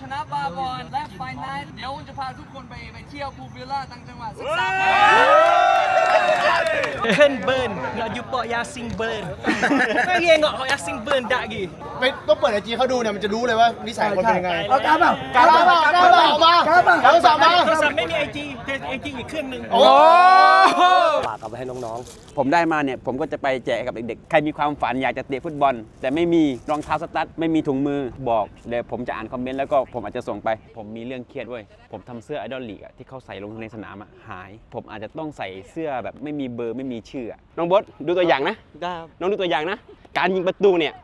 ชนะบาบอนและไฟนัลเดี๋ยวจะพาทุกคนไปไปเที่ยวภูวิลล่าต่างจังหวัดสักสามวัน เบิร์นเราอยู่ปอยาซิงเบิร์นไม่เงี้ยงอกยาซิงเบิร์นได้กี่ไม่ต้องเปิดไอจีเขาดูเนี่ยมันจะรู้เลยว่านิสัยคนเป็นยังไงเอากล้าเปล่ากล้าเปล่ากล้าเปล่าออกมากล้าเปล่าเอาสามมาโทรศัพท์ไม่มีไอจีแต่ไอจีอีกเครื่องหนึ่งโอ้ฝากเอาไปให้น้องผมได้มาเนี่ย ผมก็จะไปแจกให้กับเด็กๆ ใครมีความฝันอยากจะเตะฟุตบอล แต่ไม่มีรองเท้าสตั๊ดไม่มีถุงมือบอกเดี๋ยวผมจะอ่านคอมเมนต์แล้วก็ผมอาจจะส่งไป ผมมีเรื่องเครียดเว้ย ผมทำเสื้อไอดอลลีกอะที่เขาใส่ลงในสนามอะหาย ผมอาจจะต้องใส่เสื้อแบบไม่มีเบอร์ไม่มีชื่ออะน้องบดดูตัวอย่างนะ ได้น้องดูตัวอย่างนะ การยิงประตูเนี่ย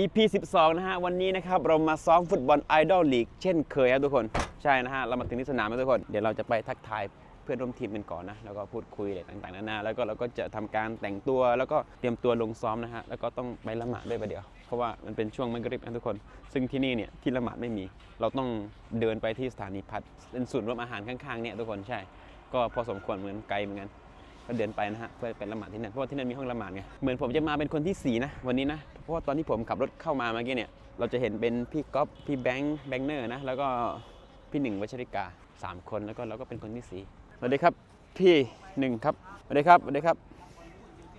EP 12 นะฮะ วันนี้นะครับ เรามาซ้อมฟุตบอลไอดอลลีกเช่นเคยครับทุกคน ใช่นะฮะ เรามาถึงที่สนามแล้วทุกคน เดี๋ยวเราจะไปทักทาย เพื่อนร่วมทีมกันก่อนนะแล้วก็พูดคุยอะไรต่างๆนานาแล้วก็เราก็จะทำการแต่งตัวแล้วก็เตรียมตัวลงซ้อมนะฮะแล้วก็ต้องไปละหมาดด้วยประเดี๋ยว เพราะว่ามันเป็นช่วงมักริบนะทุกคน ซึ่งที่นี่เนี่ยที่ละหมาดไม่มี เราต้องเดินไปที่สถานีพัดเป็นศูนย์รวมอาหารข้างๆเนี่ยทุกคนใช่ ก็พอสมควรเหมือนไกลเหมือนกันก็เดินไปนะฮะเพื่อไปละหมาดที่นั่นเพราะว่าที่นั่นมีห้องละหมาดไงเหมือนผมจะมาเป็นคนที่สี่นะ วันนี้นะ เพราะว่าตอนที่ผมขับรถเข้ามาเมื่อกี้เนี่ยเราจะเห็นเป็นพี่ก๊อฟพี่แบงค์แบงเนอร์นะแล้วก็พี่หนึ่งวัชริกาสามคนแล้วก็เราก็เป็นคนที่สี่ สวัสดีครับพี่หนึ่งครับสวัสดีครับสวัสดีครับ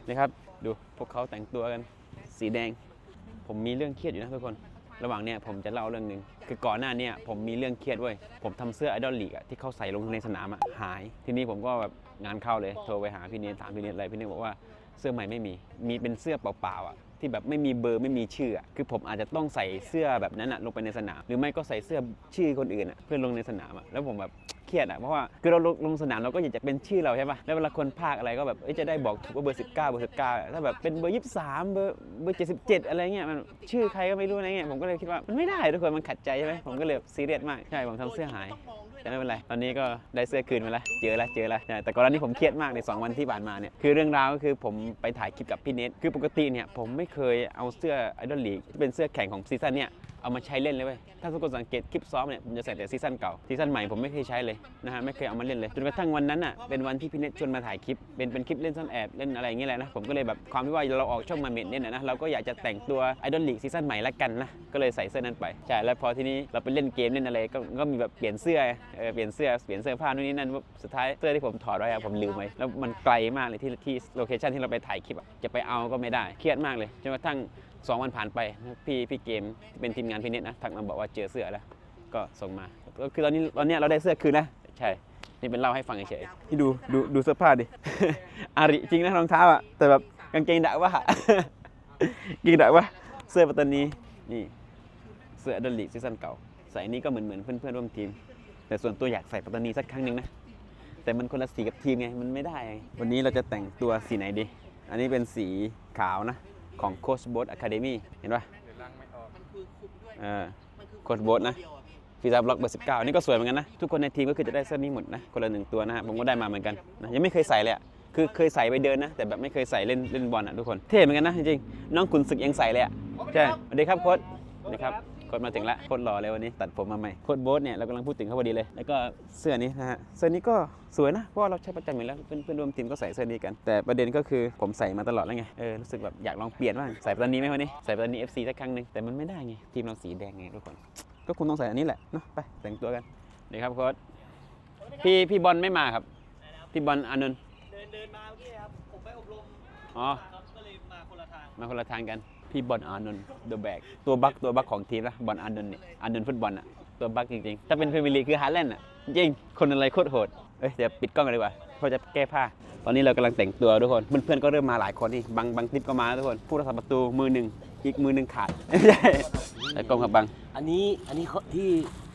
นี่ครับ ดูพวกเขาแต่งตัวกันสีแดง ผมมีเรื่องเครียดอยู่นะทุกคน ระหว่างเนี่ยผมจะเล่าเรื่องหนึ่งคือก่อนหน้าเนี่ยผมมีเรื่องเครียดเว้ยผมทำเสื้อไอดอลลีกอะที่เขาใส่ลงในสนามอะหาย ทีนี้ผมก็แบบงานเข้าเลยโทรไปหาพี่เนทถามพี่เนทอะไรพี่เนทบอกว่าเสื้อใหม่ไม่มี มีเป็นเสื้อเปล่าๆอะที่แบบไม่มีเบอร์ไม่มีชื่ออะคือผมอาจจะต้องใส่เสื้อแบบนั้นอะลงไปในสนาม หรือไม่ก็ใส่เสื้อชื่อคนอื่นอะเพื่อลงในสนามอะแล้วผมแบบ เครียดอะเพราะว่าคือเราลงลงสนามเราก็อยากจะเป็นชื่อเราใช่ปะแล้วเวลาคนพากอะไรก็แบบจะได้บอกถูกว่าเบอร์ 19 เบอร์ 19 ถ้าแบบเป็นเบอร์ 23 เบอร์เบอร์ 77 อะไรเงี้ยมันชื่อใครก็ไม่รู้อะไรเงี้ยผมก็เลยคิดว่ามันไม่ได้ทุกคนมันขัดใจใช่ไหมผมก็เลยซีเรียสมากใช่ผมทำเสื้อหายแต่ไม่เป็นไรตอนนี้ก็ได้เสื้อคืนมาแล้วเจอแล้วเจอแล้วแต่ก่อนหน้านี้ผมเครียดมากใน 2 วันที่ผ่านมาเนี่ยคือเรื่องราวก็คือผมไปถ่ายคลิปกับพี่เนทคือปกติเนี่ยผมไม่เคยเอาเสื้อไอดอลลีกที่เป็นเสื้อแข่งของซีซั่นเนี่ย เอามาใช้เล่นเลยเว้ยถ้าทุกคนสังเกตคลิปซ้อมเนี่ยผมจะใส่แต่ซีซั่นเก่าซีซั่นใหม่ผมไม่เคยใช้เลยนะฮะไม่เคยเอามาเล่นเลยจนกระทั่งวันนั้นอะเป็นวันที่พี่เนทชวนมาถ่ายคลิปเป็นเป็นคลิปเล่นซ่อนแอบเล่นอะไรอย่างเงี้ยแหละนะผมก็เลยแบบความที่ว่าเราออกช่องมาเมดเนี่ยนะเราก็อยากจะแต่งตัวไอดอลลีกซีซั่นใหม่ละกันนะก็เลยใส่เสื้อนั้นไปใช่แล้วพอทีนี้เราไปเล่นเกมเล่นอะไรก็ก็มีแบบเปลี่ยนเสื้อเออเปลี่ยนเสื้อเปลี่ยนเสื้อผ้านู่นนี่นั่นสุดท้ายเสื้อที่ผมถอดไว้อะผมลืมไว้แล้วมันไกลมากเลยที่ที่โลเคชันที่เราไปถ่ายคลิปอะจะไปเอาก็ไม่ได้เครียดมากเลยจนกระทั่ง สองวันผ่านไปพี่พี่เกมที่เป็นทีมงานพี่เน็ตนะทักมาบอกว่าเจอเสื้อแล้ว ก็ส่งมาก็คือตอนนี้ตอนเนี้ยเราได้เสื้อคืนนะใช่นี่เป็นเล่าให้ฟังเฉยๆที่ดูดูดูเสื้อผ้าดิอาริจริงนะรองเท้าอะแต่แบบกางเกงดะว่ากางเกงดะว่าเสื้อปัตตานีนี่เสื้ออดอลลีกซีซั่นเก่าใส่นี้ก็เหมือนเหมือนเพื่อนๆร่วมทีม แต่ส่วนตัวอยากใส่ปัตตานีสักครั้งหนึ่งนะแต่มันคนละสีกับทีมไงมันไม่ได้ไงวันนี้เราจะแต่งตัวสีไหนดี อันนี้เป็นสีขาวนะ ของโคชโบ๊ทอะคาเดมี่เห็นปะเออโคชโบ๊ทนะฟีซาบล็อกเบอร์สิบเก้านี่ก็สวยเหมือนกันนะ ทุกคนในทีมก็คือจะได้เสื้อนี้หมดนะ คนละหนึ่งตัวนะฮะผมก็ได้มาเหมือนกันนะยังไม่เคยใส่เลยอะคือเคยใส่ไปเดินนะ แต่แบบไม่เคยใส่เล่นเล่นบอลอะทุกคนเท่เหมือนกันนะจริงๆน้องขุนศึกยังใส่เลยอะใช่สวัสดีครับโค้ชสวัสดีครับโค้ชมาถึงแล้วโค้ชหล่อเลยวันนี้ตัดผมมาใหม่โค้ชโบ๊ทเนี่ยเรากำลังพูดถึงเขาพอดีเลย แล้วก็เสื้อนี้นะฮะเสื้อนี้ก็สวยนะเพราะว่าเราใช้ประจำอยู่แล้วเพื่อนเพื่อนร่วมทีมก็ใส่เสื้อนี้กัน แต่ประเด็นก็คือผมใส่มาตลอดแล้วไงเออรู้สึกแบบอยากลองเปลี่ยนบ้างใส่ปัตตานีไหมวันนี้ใส่ปัตตานี FC สักครั้งหนึ่งแต่มันไม่ได้ไงทีมเราสีแดงไงทุกคน ก็คงต้องใส่อันนี้แหละเนาะไปแต่งตัวกันนี่ครับโค้ชพี่พี่บอลไม่มาครับพี่บอลอานนท์เดินเดินมาเมื่อกี้ครับผมไปอบรมอ๋อ ครับก็เลยมาคนละทาง มาคนละทางกัน พี่บอลอานนท์เดอะแบกตัวบักตัวบักของทีมนะบอลอานนท์เนี่ยอานนท์ฟุตบอลอะตัวบักจริงๆ ถ้าเป็นพรีเมียร์ลีกคือฮาแลนด์อะจริงคนอะไรโคตรโหดเอ้ยเดี๋ยวปิดกล้องกันดีกว่าเพราะจะแก้ผ้า ตอนนี้เรากำลังแต่งตัวทุกคนเพื่อนๆก็เริ่มมาหลายคนนี่บางบางคลิปก็มาทุกคนผู้รักษาประตูมือหนึ่งอีกมือหนึ่งขาดไม่ใช่แต่กล้องครับบังๆอันนี้อันนี้เขาที่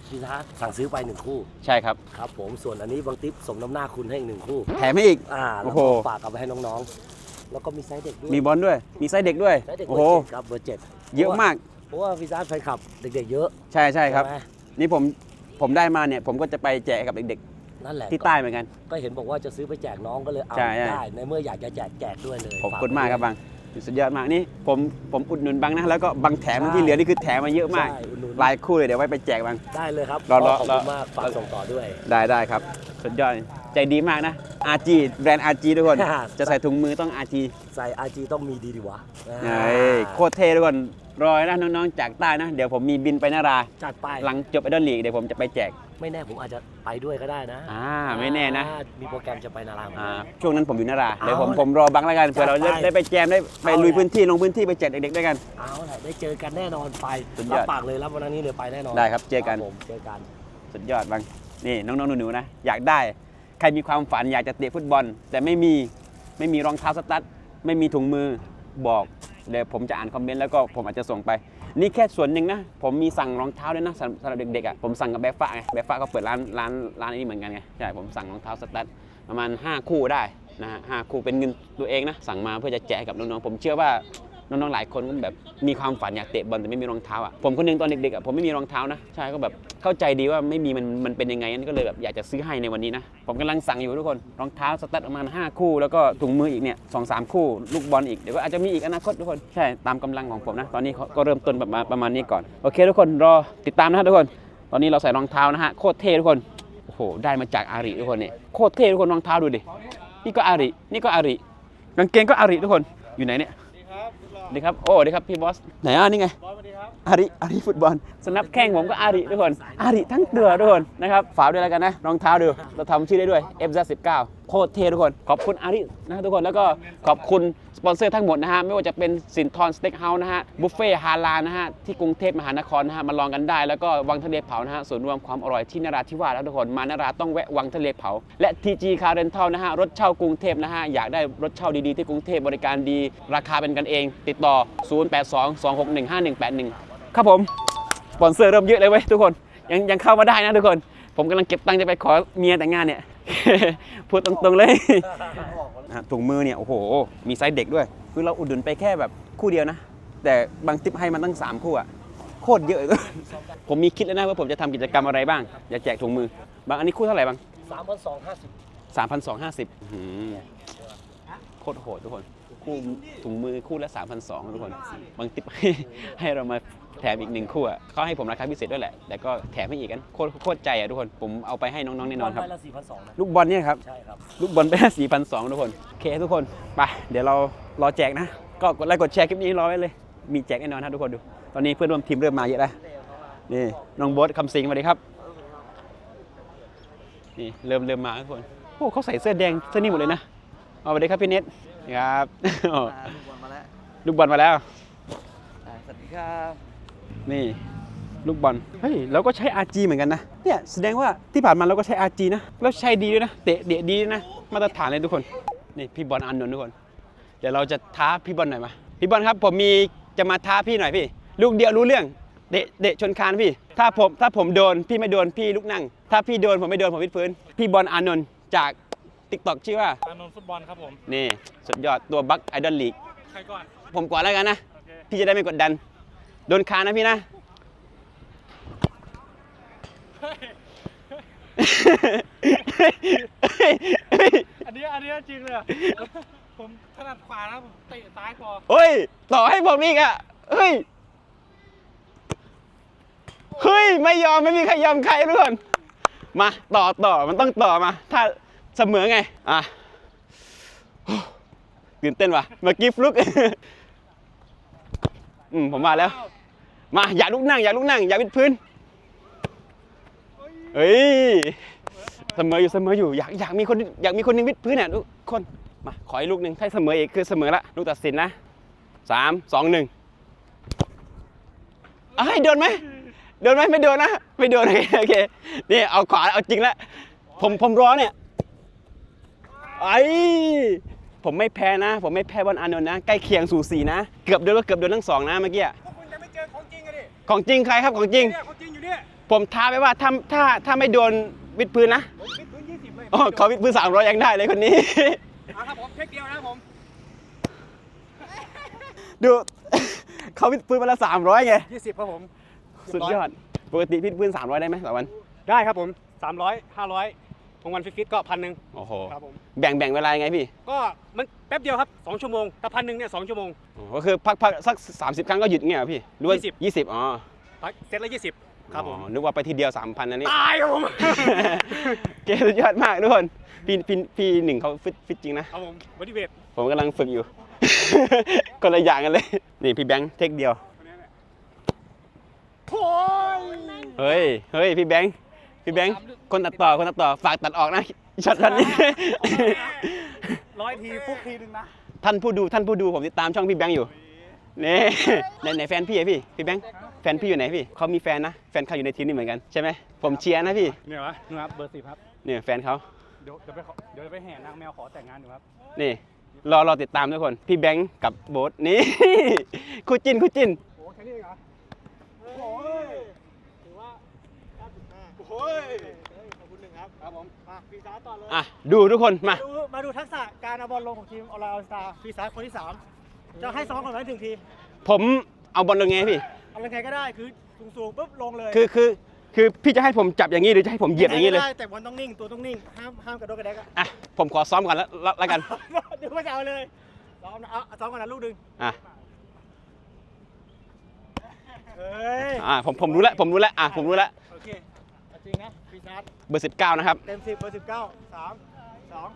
พิซาสั่งซื้อไปหนึ่งคู่ ใช่ครับ ครับผมส่วนอันนี้บางติ๊บสมน้ำหน้าคุณให้อีกหนึ่งคู่ แถมให้อีกอ่าโอ้แล้วโห ก็ฝากเอาไปให้น้องๆ แล้วก็มีไซส์เด็กด้วยมีบอลด้วย มีไซส์เด็กด้วย ไซส์เด็กเบโอ้อโหร์เจ็ดครับเบอร์เจ็ดเยอะมาก เพราะว่าพิซาแฟนคลับเด็ก ๆ เยอะใช่ใช่ครับ ไหมนี่ผม ผมได้มาเนี่ย ผมก็จะไปแจกให้กับเด็กนั่นแหละๆ ที่ใต้เหมือนกัน ก็เห็นบอกว่าจะซื้อไปแจกน้องก็เลยเอาใช่ใช่ ได้ ในเมื่ออยากจะแจกแจกด้วยเลยขอบฝคุณไว้มากครับด้วยบัง สุดยอดมากนี่ผมผมอุดหนุนบังนะ แล้วก็บังแถมที่เหลือนี่คือแถมมาเยอะมาก ใช่อุดหนุนหลายคู่เลยเดี๋ยวไว้ไปแจกบัง ได้เลยครับรอรอขอบรอคุณมากฝากส่งต่อด้วย ได้ได้ครับ สุดยอด ใจดีมากนะ RG แบรนด์ RG ทุกคน จะใส่ถุงมือต้อง RG ใส่อาจีต้องมีดีดีวะเฮ้ยโคตรเท่ทุกคนรอยนะน้องๆจากใต้นะ เดี๋ยวผมมีบินไปนาราจัดไปหลังจบไอดอลลีกเดี๋ยวผมจะไปแจก ไม่แน่ผมอาจจะไปด้วยก็ได้นะอ่าไม่แน่นะอ่ามีโปรแกรมจะไปนาราเหมือนอ่ากันช่วงนั้นผมอยู่นาราเดี๋ยวผมเอาผมรอบังแล้วกันเผื่อเราจัดไปได้ไปแจมได้ไปเอาลุยแหละพื้นที่ลงพื้นที่ไปแจกเด็กๆด้วยกันเอาแหละได้เจอกันแน่นอนไปสุดยอดรับปากเลยรับวันนี้เลยไปแน่นอนได้ครับเจอกันผมเจอกัน สุดยอดบังนี่น้องๆหนูๆนะ อยากได้ ใครมีความฝันอยากจะเตะฟุตบอล แต่ไม่มีไม่มีรองเท้าสตั๊ดไม่มีถุงมือบอกเดี๋ยวผมจะอ่านคอมเมนต์แล้วก็ผมอาจจะส่งไป นี่แค่ส่วนหนึ่งนะ ผมมีสั่งรองเท้าด้วยนะสำสำหรับเด็กๆอะผมสั่งกับแบฟฟ้าไงแบฟฟ้าก็เปิดร้านร้านร้านนี้เหมือนกันไงใช่ผมสั่งรองเท้าสตั๊ดประมาณ 5 คู่ได้นะฮะห้าคู่เป็นเงินตัวเองนะสั่งมาเพื่อจะแจกกับน้องๆผมเชื่อว่า น้องๆหลายคนก็แบบมีความฝันอยากเตะบอลแต่ไม่มีรองเท้าอะผมคนหนึงตอนเด็กๆอะผมไม่มีรองเท้านะใช่ก็แบบเข้าใจดีว่าไม่มีมันมันเป็นยังไงนั่นก็เลยแบบอยากจะซื้อให้ในวันนี้นะผมกำลังสั่งอยู่ทุกคนรองเท้าสตั๊ดประมาณ5คู่ แล้วก็ถุงมืออีกเนี่ยสองสามคู่ลูกบอลอีกเดี๋ยวก็อาจจะมีอีกอนาคตทุกคนใช่ตามกำลังของผมนะ ตอนนี้ก็เริ่มต้นประมาณประมาณนี้ก่อนโอเค ทุกคนรอติดตามนะฮะทุกคน ตอนนี้เราใส่รองเท้านะฮะโคตรเท่ทุกคนโอ้โหได้มาจากอาริทุกคนเนี่ยโคตรเท่ทุกคนรองเท้าดูดินี่ก็อารินี่ก็อาริกางเกงก็อาริทุกคนอยู่ไหนเนี่ย ดีครับ โอ้สวัสดีครับพี่บอส ไหนอะนี่ไงอาริอาริฟุตบอล สนับแข้งผมก็อาริทุกคน อาริทั้งตัวทุกคนนะครับ ฝากด้วยแล้วกันนะ รองเท้าดู เราทำชื่อได้ด้วย FZ19 โคตรเท่ทุกคน ขอบคุณอารินะทุกคนแล้วก็ขอบคุณสปอนเซอร์ทั้งหมดนะฮะไม่ว่าจะเป็นสินทรสเต็กเฮาส์นะฮะบุฟเฟ่ฮาลานะฮะที่กรุงเทพมหานครนะฮะมาลองกันได้ แล้วก็วังทะเลเผานะฮะศูนรวมความอร่อยที่นราธิวาสแล้วทุกคนมานราต้องแวะวังทะเลเผา และ TG Car Rental นะฮะรถเช่ากรุงเทพนะฮะอยากได้รถเช่าดีๆที่กรุงเทพบริการดี ราคาเป็นกันเอง ติดต่อ 0822615181 ครับผมสปอนเซอร์เริ่มเยอะเลยเว้ยทุกคนยังยังเข้ามาได้นะทุกคน ผมกำลังเก็บตังค์จะไปขอเมียแต่งงานเนี่ย พูดตรงๆเลยอะถุงมือเนี่ย โอ้โห มีไซส์เด็กด้วย คือเราอุดหนุนไปแค่แบบคู่เดียวนะ แต่บางทิปให้มันตั้ง 3 คู่อะโคตรเยอะเลย ผมมีคิดแล้วนะว่าผมจะทำกิจกรรมอะไรบ้างอยากแจกถุงมือ บางอันนี้คู่เท่าไหร่บาง สามพันสองห้าสิบสามพันสองห้าสิบโคตรโหดทุกคน คู่ถุงมือคู่ละสามพันสองทุกคน บางทิปให้ให้เรามา แถมอีกหนึ่งคู่อะเขาให้ผมราคาพิเศษด้วยแหละ แต่ก็แถมให้อีกกันโคตรโคตรใจอะทุกคน ผมเอาไปให้น้องๆแน่นอนครับ ใบละสี่พันสองนะลูกบอลเนี่ยครับ ใช่ครับ ลูกบอลไปสี่พันสองทุกคน โอเคทุกคน ไป เดี๋ยวเรารอแจกนะ ก็กดไลค์กดแชร์คลิปนี้รอไว้เลย มีแจกแน่นอนนะทุกคนดู ตอนนี้เพื่อนร่วมทีมเริ่มมาเยอะแล้ว นี่น้องโบ๊ทคำสิงสวัสดีครับ นี่เริ่มเริ่มมาทุกคน โอ้เขาใส่เสื้อแดงเสื้อนี่หมดเลยนะ เอาสวัสดีครับพี่เน็ตนี่ครับโอ้ลูกบอลมาแล้ว ลูกบอลมาแล้ว อ่าสวัสดีครับ นี่ลูกบอล เฮ้ยเราก็ใช้ RG เหมือนกันนะ เนี่ยแสดงว่าที่ผ่านมาเราก็ใช้ RG นะ แล้วใช้ดีด้วยนะ เตะเดะดีด้วยนะ มาตรฐานเลยทุกคน นี่พี่บอลอานนท์ทุกคน เดี๋ยวเราจะท้าพี่บอลหน่อยมา พี่บอลครับผมมีจะมาท้าพี่หน่อยพี่ ลูกเดียวรู้เรื่อง เดะเดะชนคานพี่ ถ้าผมถ้าผมโดนพี่ไม่โดนพี่ลุกนั่ง ถ้าพี่โดนผมไม่โดนผมวิดพื้น พี่บอลอานนท์จากติ๊กต็อกชื่อว่า อานนท์ฟุตบอลครับผม นี่สุดยอดตัวบัคไอดอลลีก ใครก่อน ผมก่อนแล้วกันนะโอเคพี่จะได้ไม่กดดันโดนคานนะพี่นะ อันนี้อันนี้จริงเลยอะผมถนัดขวานะผมเตะซ้ายพอเฮ้ย ต่อให้ผมอีกอะ เฮ้ย เฮ้ย ไม่ยอมไม่มีใครยอมใครทุกคน มาต่อต่อมันต้องต่อมา ถ้าเสมอไง อะตื่นเต้นว่ะเมื่อกี้ฟลุก อืมผมมาแล้ว มาอย่าลุกนั่งอย่าลุกนั่งอย่าวิดพื้นเฮ้ยเสมออยู่เสมออยู่อยากอยากมีคนอยากมีคนหนึงวิดพื้นเนี่ยทุกคนมาขออีกลูกหนึ่งถ้าเสมออีกคือเสมอละลูกตัดสินนะสามสองหนึ่งเอ้ยโดนไหมโดนไหมไม่โดนนะไม่โดนโอเคโอเคนี่เอาขวาเอาจริงแล้วผมผมร้อนเนี่ยไอ้ผมไม่แพ้นะ ผมไม่แพ้บอลอานนท์นะ ใกล้เคียงสูสีนะ เกือบโดนก็เกือบโดนทั้งสองนะเมื่อกี้ ของจริงใครครับของจริง เนี่ยของจริงอยู่เนี่ยผมท้าไปว่าถ้าถ้าถ้าไม่โดนวิดพื้นนะผมคิดพื้นยี่สิบเลยอ๋อขอวิดพื้นสามร้อยยังได้เลยคนนี้เอาครับผมเทคเดียวนะครับผมดู เขาวิดพื้นวันละสามร้อยไงยี่สิบครับผมสุดยอดปกติวิดพื้นสามร้อยได้ไหมต่อวัน ได้ครับผมสามร้อยห้าร้อย บางวันฟิตๆก็พันหนึ่งโอ้โหครับผมแบ่งแบ่งเวลายังไงพี่ ก็มันแป๊บเดียวครับสองชั่วโมงถ้าพันหนึ่งเนี่ยสองชั่วโมง อ๋อก็คือพักพักสัก 30 ครั้งก็หยุดเงี้ยเหรอพี่หรือว่า20ยี่สิบอ๋อพักเซตละยี่สิบครับผมอ๋อนึกว่าไปทีเดียวสามพันนะนี่ตายครับผม เกมสุดยอดมากทุกคนพี่พี่พี่หนึ่งเขาฟิตฟิตจริงนะ ครับผมบอดี้เวทผมกำลังฝึกอยู่ คนละอย่างกันเลย นี่พี่แบงค์เทคเดียว โอ้ยเฮ้ย เฮ้ย พี่แบงค์ พี่แบงค์คนตัดต่อคนตัดต่อฝากตัดออกนะช็อตช็อตนี้ ร้อยทีฟุกทีนึงนะท่านผู้ดูท่านผู้ดูผมติดตามช่องพี่แบงค์อยู่นี่ไหนไหนแฟนพี่อะพี่พี่แบงค์แฟนพี่อยู่ไหนพี่เขามีแฟนนะแฟนเขาอยู่ในทีมนี้เหมือนกันใช่ไหมผมเชียร์นะพี่เนี่ยวะนี่ครับเบอร์สิบครับเนี่ยแฟนเขาเดี๋ยวเดี๋ยวไปขอเดี๋ยวไปแห่นางแมวขอแต่งงานอยู่ครับนี่รอรอติดตามทุกคน พี่แบงค์กับโบ๊ทนี่คู่จิ้นคู่จิ้นโอ้แค่นี้เองเหรอโอ้ยถือว่า โอ้ยขอบคุณหนึ่งครับ ครับผมมาปีศาจต่อเลยอะดูทุกคนมา ดูมาดูทักษะการเอาบอลลงของทีมออลาสตาร์ปีศาจคนที่3จะให้ซ้อมก่อนไหมถึงทีผมเอาบอลลงไงพี่ เอายังไงก็ได้คือสูงๆปุ๊บลงเลยคือคือคือพี่จะให้ผมจับอย่างนี้หรือจะให้ผมเหยียบอย่างนี้เลย ได้แต่บอลต้องนิ่งตัวต้องนิ่งห้ามห้ามกระโดดกระแดกอะอะผมขอซ้อมก่อนแล้วแล้วแล้วกันเดี๋ยวก็จะเอาเลยซ้อมนะเอาเอาซ้อมก่อนนะลูกดึงอะ เฮ้ย อะผมผมรู้แล้วผมรู้แล้วอะผมรู้แล้ว โอเคเอาจ ริงนะปีศาจเบอร์ 19 นะครับ เต็มสิบเบอร์สิบเก้าสามสอง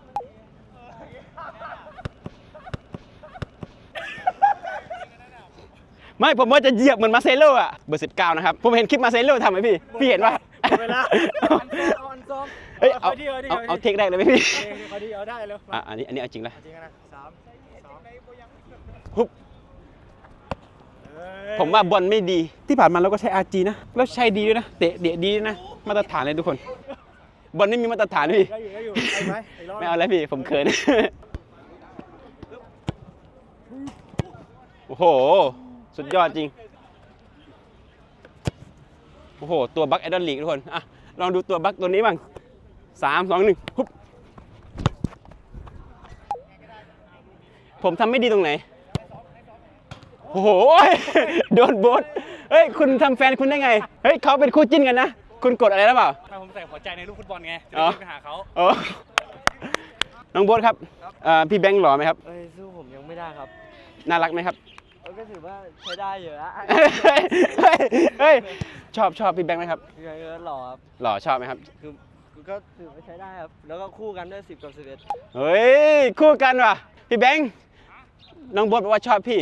ไม่ผมว่าจะเหยียบเหมือนมาเซโลอะ เบอร์ 19 นะครับ ผมเห็นคลิปมาเซโลทำไหมพี่ พี่เห็นปะเวลาเอาอันซ้อมเฮ้ยเอาเอาดีเอาดีเอาเอาเอาดีเทคแรกเลยไหมพี่เออเอาดีเอาได้เร็วอะอันนี้อันนี้เอาจริงแล้วเอาจริงนะสามสองฮึบเฮ้ย ผมว่าบอลไม่ดีที่ผ่านมาเราก็ใช้ RG นะ แล้วใช้ดีด้วยนะ เตะเดะดีด้วยนะ มาตรฐานเลยทุกคน บอลไม่มีมาตรฐานพี่ได้อยู่ได้อยู่ได้ไหมอีกรอบไม่เอาแล้วพี่ผมเขิน โอ้โห สุดยอดจริง โอ้โห ตัวบัคไอดอลลีกทุกคน อะ ลองดูตัวบัคตัวนี้บ้างสามสองหนึ่งปุ๊บผมทำไม่ดีตรงไหน โอ้โห โดนโบทเฮ้ย คุณทำแฟนคุณได้ไง เฮ้ย เขาเป็นคู่จิ้นกันนะ คุณกดอะไรแล้วเปล่าไม่ผมใส่หัวใจในลูกฟุตบอลไง จะอ๋อได้ไปหาเขาโอ้น้องโบ๊ทครับเอ่อพี่แบงค์หล่อไหมครับ เอ้ยสู้ผมยังไม่ได้ครับน่ารักไหมครับ เอ้ยก็ถือว่าใช้ได้อยู่นะเฮ้ยเฮ้ยเฮ้ยชอบชอบพี่แบงค์ไหมครับ ยังไงก็หล่อครับหล่อชอบไหมครับ คือก็ถือว่าใช้ได้ครับ แล้วก็คู่กันด้วย 10 กับ 11เฮ้ย คู่กันว่ะ พี่แบงค์น้องโบ๊ทบอกว่าชอบพี่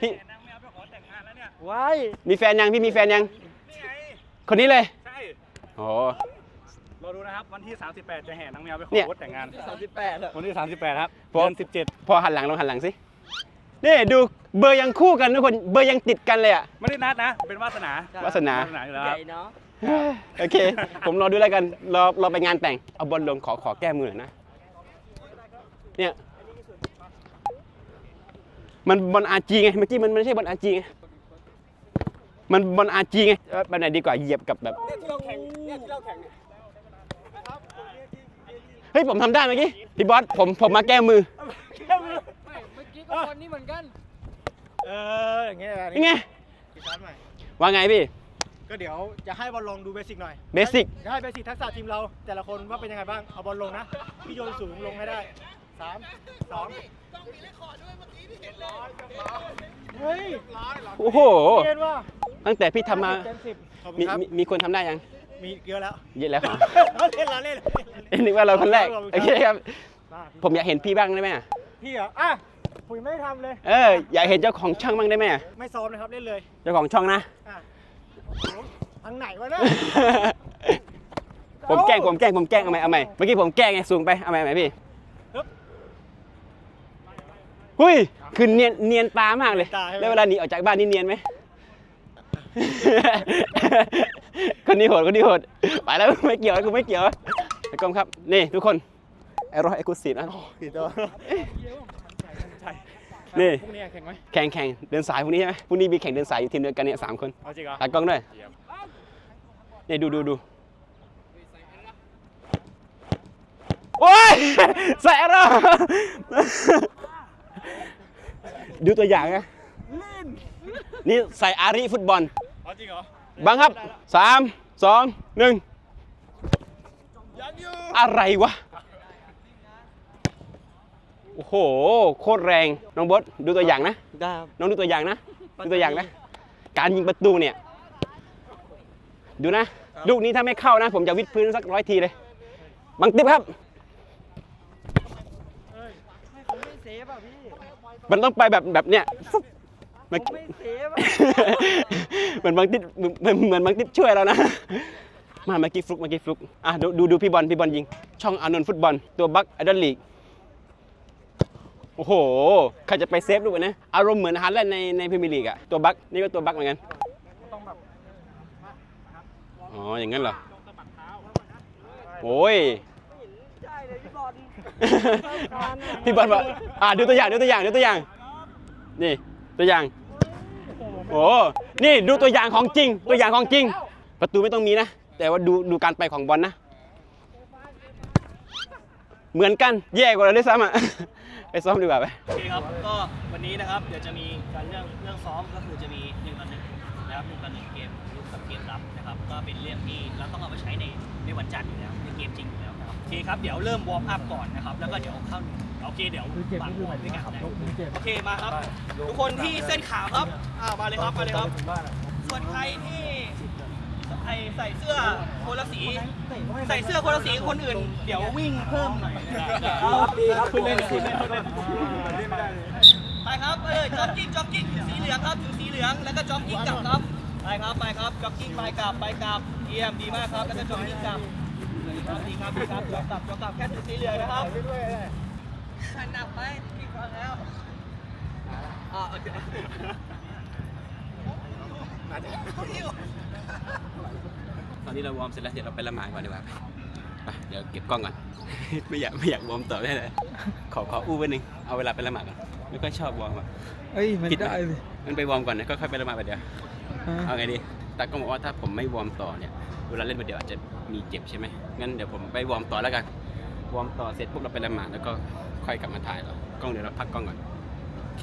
พี่นางแมวไปขอแต่งงานแล้วเนี่ยว้ายมีแฟนยังพี่มีแฟนยังนี่ไงคนนี้เลย ใช่โอ้เราดูนะครับ วันที่ 38 จะแห่นางแมวไปขเนี่อยโค้ชแต่งงาน 38อะวันที่ 38 ครับผม เดือน17 พอหันหลังลองหันหลังสิ นี่ดูเบอร์ยังคู่กันทุกคนเบอร์ยังติดกันเลยอะ ไม่ได้นัดนะ เป็นวาสนาวาสนา วาสนาอยู่แล้วใหครับ ญ่เนาะโอเค ผมรอดูแล้วกันรอรอไปงานแต่งเอาบอลลงขอขอแก้มือหน่อยนะ เนี่ยมันบอลอาจีไงเมื่อกี้มันไม่ใช่บอลอาจีไงมันบอลอาจีไงเออแบบไหนดีกว่าเหยียบกับแบบที่เราแข่ง เนี่ยที่เราแข่งเนี่ยเฮ้ยผมทำได้เมื่อกี้พี่บอสผมผมมาแก้มือแค่มือเมื่อกี้ก็บอลนี่เหมือนกันเอออย่างเงี้ยยังไงกีฬาใหม่ว่าไงพี่ ก็เดี๋ยวจะให้บอลลงดูเบสิกหน่อยเบสิกจะให้เบสิกทักษะทีมเรา แต่ละคนว่าเป็นยังไงบ้างเอาบอลลงนะพี่โยนสูงลงให้ได้สามสองเฮ้ยโอ้โหเรียนว่าตั้งแต่พี่ทำมาเต็มสิบขอบคุณมีครับมีมีคนทำได้ยัง มีเยอะแล้วเยอะแล้วเหรอเราเล่นเราเล่นเอ้ยนึกว่าเราคนแรกขอบคุณโอเคครับ มาผมอยากเห็นพี่บ้างได้ไหมอะพี่เหรออะผมยังไม่ได้ทำเลย เอออยากเห็นเจ้าของช่องบ้างได้ไหมอะไม่ซ้อมนะครับเล่นเลยเจ้าของช่องนะ อะทางไหนวะเนี่ย ผมแกล้งผมแกล้งผมแกล้งเอาไหมเอาไหมเมื่อกี้ผมแกล้งไงสูงไปเอาไหมเอาไหมพี่ฮึบหุ้ยคือเนียนเนียนตามากเลยเนียนตาใช่ไหม แล้วเวลาหนีออกจากบ้านนี่เนียนไหม คนนี้โหดคนนี้โหดไปแล้วไม่เกี่ยวกูไม่เกี่ยวไอ้กล้องครับ นี่ทุกคนไอ้รอยไอ้กุศินะผิดตัวใช่นี่พรุ่งนี้แข่งไหมแข่งแข่งเดินสายพรุ่งนี้ใช่ไหมพรุ่งนี้มีแข่งเดินสายอยู่ทีมเดียวกันเนี่ยสามคนเอาจริงเหรอตากล้องด้วยนี่ดูดูดูโอ้ยใส่อะไรดูตัวอย่างนะนี่ใส่อารีฟุตบอลเอาจริงเหรอ บังครับสามสองหนึ่งอะไรวะ โอ้โห โคตรแรง น้องบดดูตัวอย่างนะ ได้ครับน้องดูตัวอย่างนะ ดูตัวอย่างนะ การยิงประตูเนี่ย ดูนะ ลูกนี้ถ้าไม่เข้านะ ผมจะวิดพื้นสักร้อยทีเลย บังติ๊บครับไม่เซฟอะพี่มันต้องไปแบบแบบเนี้ย ฟึ๊บมันไม่เซฟอะเหมือนบางติ๊บเหมือนเหมือนบางติ๊บช่วยเรานะ มาเมื่อกี้ฟลุกเมื่อกี้ฟลุกอะดูดูดูพี่บอลพี่บอลยิง ช่องอานนท์ฟุตบอล ตัวบัคไอดอลลีก โอ้โห ใครจะไปเซฟลูกนะอารมณ์เหมือนฮาร์แลนด์ในในพรีเมียร์ลีกอะตัวบัคนี่ก็ตัวบัคเหมือนกัน อ๋อ อย่างนั้นเหรอ โอ้ย ใช่เลยพี่บอลพี่บอลบอกอ่าดูตัวอย่างดูตัวอย่างดูตัวอย่าง นี่ตัวอย่าง โอ้นี่ดูตัวอย่างของจริง ตัวอย่างของจริง ประตูไม่ต้องมีนะ แต่ว่าดูดูการไปของบอลนะ เหมือนกันแย่กว่าเราด้วยซ้ำอะ ไปซ้อมดีกว่าไป โอเคครับ ก็วันนี้นะครับ เดี๋ยวจะมีการเรื่องเรื่องซ้อมก็คือจะมีหนึ่งต่อหนึ่งนะครับหนึ่งต่อหนึ่งเกมลุกกับเกมรับนะครับ ก็เป็นเรื่องที่เราต้องเอามาใช้ในในวันจันทร์อยู่แล้วในเกมจริง เคครับ เดี๋ยวเริ่มวอร์มอัพก่อนนะครับ แล้วก็เดี๋ยวเข้าโอเค เดี๋ยววางบอลด้วยกันนะโอเค มาครับ ทุกคนที่เส้นขาวครับอ่ามาเลยครับ มาเลยครับ ส่วนใครที่ไอใส่เสื้อคนละสี ใส่เสื้อคนละสีกับคนอื่น เดี๋ยววิ่งเพิ่มหน่อยดีครับคุณเล่นคุณเล่นคุณเล่นไปครับไปเลยจ็อกกิ้งจ็อกกิ้งสีเหลืองครับถือสีเหลือง แล้วก็จ็อกกิ้งกลับครับ ไปครับ ไปครับจ็อกกิ้งไปกลับ ไปกลับเยี่ยมดีมากครับ แล้วก็จ็อกกิ้งกลับ ดีครับดีครับดีครับจ็อกกลับจ็อกกลับแค่ถือสีเหลืองนะครับหนักไหมกี่ครั้งแล้วอ่าโอเคตอนนี้เราวอร์มเสร็จแล้วเดี๋ยวเราไปละหมาดก่อนดีกว่าไปไปเดี๋ยวเก็บกล้องก่อน ไม่อยากไม่อยากวอร์มต่อได้เลยขอขออู้ไว้หนึ่งเอาเวลาไปละหมาดก่อนไม่ค่อยชอบวอร์มอะเอ้ยมันผิดไหมได้เลยมันไปวอร์มก่อนนะก็ค่อยไปละหมาดไปเดี๋ยวเอาไงดีแต่ก็บอกว่าถ้าผมไม่วอร์มต่อเนี่ย เวลาเล่นไปเดียวอาจจะมีเจ็บใช่ไหมงั้นเดี๋ยวผมไปวอร์มต่อแล้วกัน วอร์มต่อเสร็จปุ๊บเราไปละหมาดแล้วก็ค่อยกลับมาถ่ายเรากล้องเดี๋ยวเราพักกล้องก่อน โอเค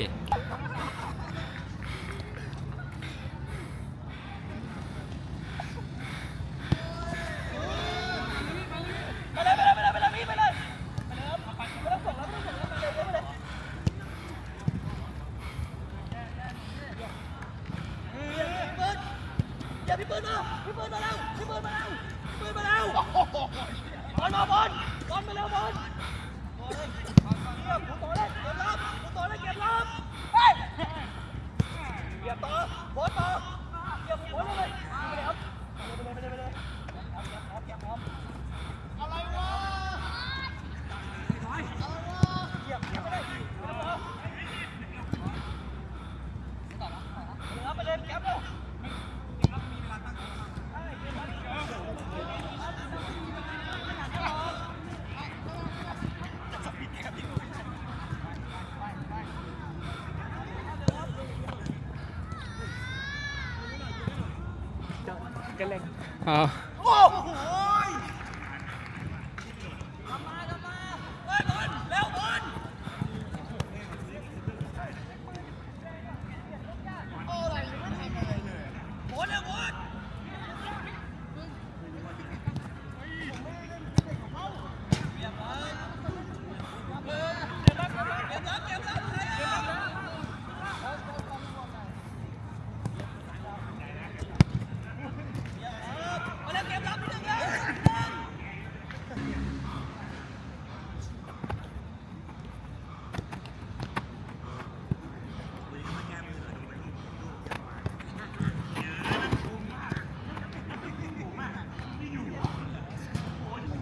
อย่าพี่ปืนมาพี่ปืนมาแล้วพี่ปืนมาแล้วพี่ปืนมาแล้วบอลมาบอลบอลมาแล้วบอลบอลเลยเยี่ยมผู้ต่อเล่นเกมรับผู้ต่อเล่นเกมรับเฮ้ยเกียบต่อบอลต่อเกียบหัวเลยไปเลยครับไปเลยไปเลยไปเลยเกียบพร้อมอะไรวะเกียบเกียบไปเลยไปเลยเกียบเลย อ๋อ โอ้โหยกลับมากลับมาเฮ้ยบอลเร็วบอลโอ้อะไรไม่ทำอะไรเลยบอลเร็วบอลเก็บรับเก็บรับเก็บรับเก็บรับมาเร็วเก็บรับนิดนึงเลย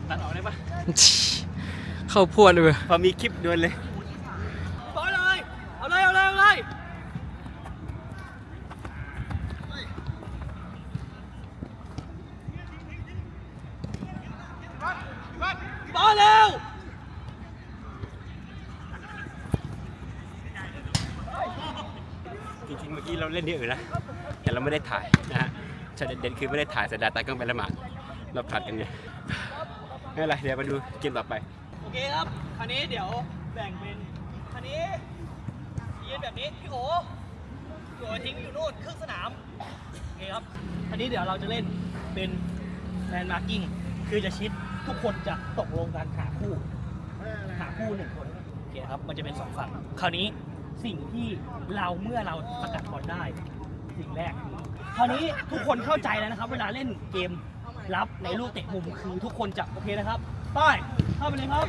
ตัดออกได้ปะ เข้าพวดเลยเว้ยพอมีคลิปดวนเลยบอลเลยเอาเลยเอาเลยเอาเลยบอลเร็วจริงๆเมื่อกี้เราเล่นเยอะอยู่นะแต่เราไม่ได้ถ่ายนะฮะช็อตเด็ดๆคือไม่ได้ถ่ายสายดาตากล้องไปละหมาดเราผลัดกันไงไม่เป็นไรเดี๋ยวมาดูเกมต่อไปโอ เคครับคราวนี้เดี๋ยวแบ่งเป็นคราวนี้ยืนแบบนี้พี่โอพี่โอทิ้งอยู่นู่นครึ่งสนามโอเคครับคราวนี้เดี๋ยวเราจะเล่นเป็นแมนมาร์กิ้งคือจะชิดทุกคนจะตกลงกันหาคู่หาคู่หนึ่งคนโอเคครับมันจะเป็นสองฝั่งคราวนี้สิ่งที่เราเมื่อเราสกัดบอลได้ สิ่งแรกคือคราวนี้ทุกคนเข้าใจแล้วนะครับ เวลาเล่นเกมรับในลูกเตะมุมคือทุกคนจะโอเคนะครับไป้าย เข้าไปเลยครับ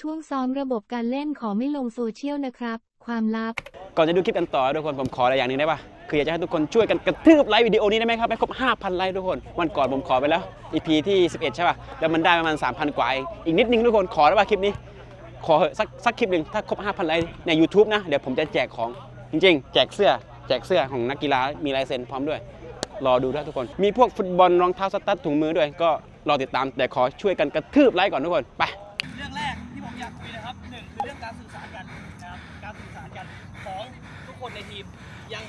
ช่วงซ้อมระบบการเล่นขอไม่ลงโซเชียลนะครับ ความลับ ก่อนจะดูคลิปกันต่อทุกคนผมขออะไรอย่างหนึงได้ปะคืออยากจะให้ทุกคนช่วยกันกระทืบไลค์วิดีโอนี้ได้ไหมครับให้ครบ 5,000 ไลค์ทุกคน วันก่อนผมขอไปแล้ว EP ที่ 11 ใช่ป่ะ แล้วมันได้ประมาณ 3,000 กว่าเองอีกนิดนึงทุกคนขอได้ป่ะคลิปนี้ ขอเหอะสักสักคลิปหนึ่งถ้าครบ 5,000 ไลค์ใน YouTube นะ เดี๋ยวผมจะแจกของจริง ๆ แจกเสื้อ แจกเสื้อของนักกีฬามีลายเซ็นพร้อมด้วย รอดูด้วยทุกคน มีพวกฟุตบอลรองเท้าสตั๊ดถุงมือด้วยก็ รอติดตามแต่ขอช่วยกันกระทืบไลค์ก่อนทุกคนไปเรื่องแรกที่ผมอยากคุยนะครับหนึ่งคือเรื่องการสื่อสารกันนะครับการสื่อสารกันของทุกคนในทีมยัง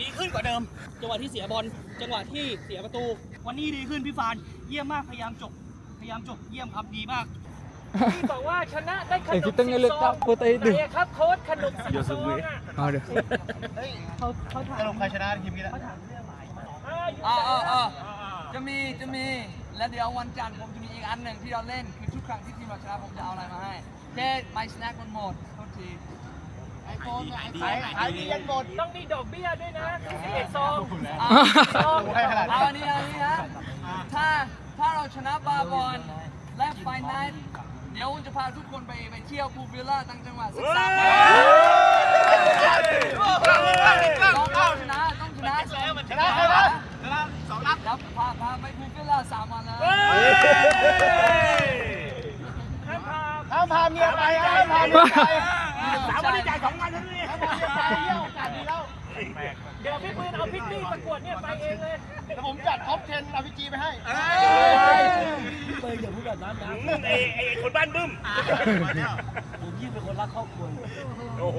ดีขึ้นกว่าเดิม จังหวะที่เสียบอลจังหวะที่เสียประตู วันนี้ดีขึ้นพี่ฟานเยี่ยมมากพยายามจบ พยายามจบเยี่ยมครับดีมากพี่บอกว่าชนะได้ขนมสิบซองไหนอะครับโค้ดขนมสิบซองอะเขาเขาถามสรุปใครชนะทีมนี้แหละอ่าอ่าอ่าจะมีจะมี แล้วเดี๋ยววันจันทร์ผมจะมีอีกอันหนึ่งที่เราเล่นคือทุกครั้งที่ทีมเราชนะผมจะเอาอะไรมาให้แค่ไมสแน็คมันหมดโทษทีไอโฟนไอโฟนขายดียันหมดต้องมีดอกเบี้ยด้วยนะสิบเอ็ดซองเอาให้ขนาดนั้นเอาอันนี้เอาอันนี้นะถ้าถ้าเราชนะบาบอลและไฟนอลเดี๋ยวผมจะพาทุกคนไปไปเที่ยวพูลวิลล่าต่างจังหวัดสักสามวันต้องต้องชนะต้องชนะชนะชนะชนะ สองนัดแล้วพาพาไปพูลวิลล่าสามวันเลยห้ามพาเมียไปห้ามพาเมียไปสามวันได้จ่ายสองวันนั่นเองไปเที่ยวโอกาสดีแล้วเดี๋ยวพี่ปืนเอาพิตตี้ประกวดเนี่ยไปเองเลยเดี๋ยวผมจัดท็อป10 RPG ไปให้เปิดอย่าพูดแบบนั้นนะไอ้ไอ้คนบ้านบึ้มผมยิ่งเป็นคนรักครอบครัวโอ้โห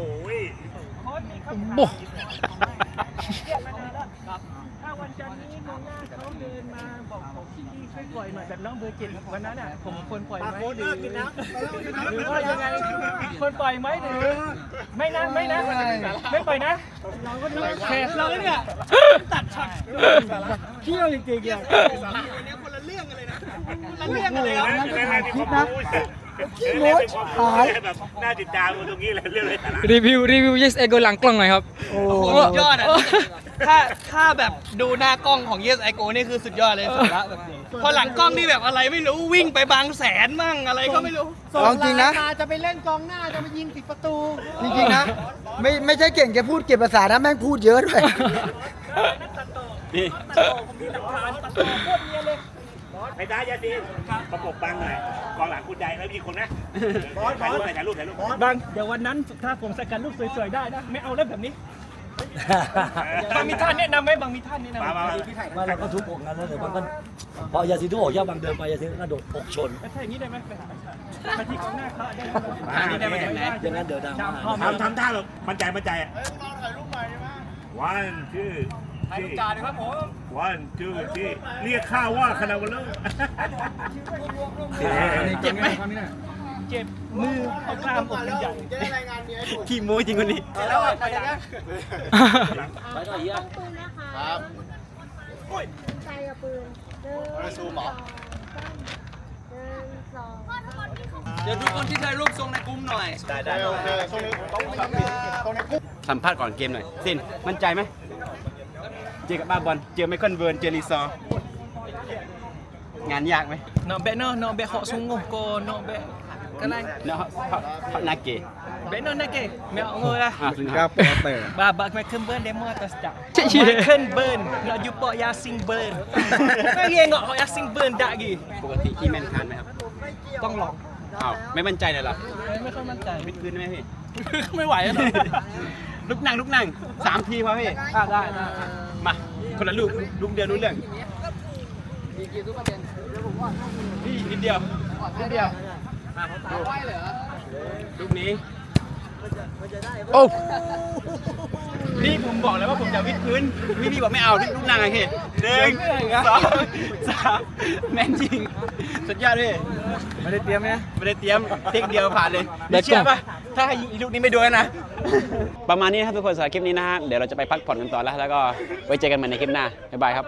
โค้ดมีคำถาม เรียกมานานแล้วถ้าวันจันทร์นี้กองหน้าเขาเดินมาบอกผมพี่ดีช่วยปล่อยหน่อยแบบน้องเบอร์เจ็ดวันนั้นอะผมควรปล่อยไหมหรือหรือว่ายังไงควรปล่อยไหมหรือไม่นะไม่นะไม่ปล่อยนะเราก็ดูแค่เราเนี่ยตัดช็อตเที่ยวจริงๆอะ โมดหายแบบน่าติดตามตรงนี้เลยเรื่องอะไรสาระรีวิวรีวิว yes ego หลังกล้องหน่อยครับสุดยอดอะถ้าถ้าแบบดูหน้ากล้องของ Yes I Go นี่คือสุดยอดเลยสาระแบบนี้พอหลังกล้องนี่แบบอะไรไม่รู้วิ่งไปบางแสนมั่งอะไรก็ไม่รู้เอาจริงนะจะไปเล่นกองหน้าจะไปยิงติดประตู จริงๆนะ ไม่ไม่ใช่เก่งแค่พูดเก็บภาษานะแม่งพูดเยอะด้วย นี่ ไอ้ตายาซีนประกบบังหน่อยกองหลังคุณใหญ่แล้วมีคนนะถ่ายรูปถ่ายรูปถ่ายรูปบางเดี๋ยววันนั้นถ้าผมสกันรูปสวยๆได้นะ ไม่เอาแล้วแบบนี้บางมีท่านแนะนำไหมบางมีท่านแนะนำมามามาว่าเราก็ทุบอกกันแล้วแต่บางก็พอยาซีทุบอกย่าบางเดินไปยาซีก็โดดอกชนถ้าอย่างนี้ได้ไหมไปหาไปที่กองหน้าเขาได้ไหมอันนี้ได้มาจากไหนอย่างนั้นเดี๋ยวดังมากทำทำท่าแบบมั่นใจมั่นใจอะเฮ้ยลองถ่ายรูปหน่อยได้ไหม one two ถ่ายรูปจ่าเลยครับผม one two three เรียกข้าว่าคณะวันเลิศเจ็บไหมเจ็บมือเอากล้ามอกใหญ่จะได้รายงานเมียให้ถูกขี้โม้จริงคนนี้แล้วไปยังไงไปต่ออีกอะปืนนะคะครับใจกับปืนหนึ่งเอาไปซูมเหรอหนึ่งสองสามเดี๋ยวทุกคนที่ถ่ายรูปส่งในกลุ่มหน่อยโอเคโอเคตรงนี้ตรงนี้ตรงนี้กุ๊บสัมภาษณ์ก่อนเกมหน่อยสินมั่นใจไหมเจอกับบ้าบอลเจอไมเคิลเวิร์นเจอรีซอร์งานยากไหม no bet no no bet họ sungguh ko no bet cái này เนาะเขานาเก bet no nake mẹ ngồi là อ่าซึ่งครับ bà bà Michael Burn demo atas tak Michael Burn nak jumpa Yasin Burn lagi tengok họ Yasin Burn tak lagi ปกติขี้แม่นทานไหมครับต้องลองอ้าวไม่มั่นใจเลยเหรอ ไม่ค่อยมั่นใจ วิดพื้นได้ไหมพี่ ไม่ไหวแล้ว ลุกนั่งลุกนั่งสามทีพอพี่ ได้ได้ได้ มา คนละลูกลูกเดียวรู้เรื่องนี่นิดเดียวนิดเดียวลูกนี้ โอ้ นี่ผมบอกแล้วว่าผมจะวิดพื้นพี่พี่บอกไม่เอาลูกนั่งไงพี่หนึ่งสองสามแม่นจริง สุดยอดพี่ไม่ได้เตรียมนะไม่ได้เตรียมเทคเดียวผ่านเลยเดี๋ยวเชื่อปะถ้าให้ยิงอีกลูกนี้ไม่โดนนะ ประมาณนี้นะครับทุกคนสำหรับคลิปนี้นะฮะเดี๋ยวเราจะไปพักผ่อนกันต่อแล้ว แล้วก็ไว้เจอกันใหม่ในคลิปหน้าบ๊ายบายครับ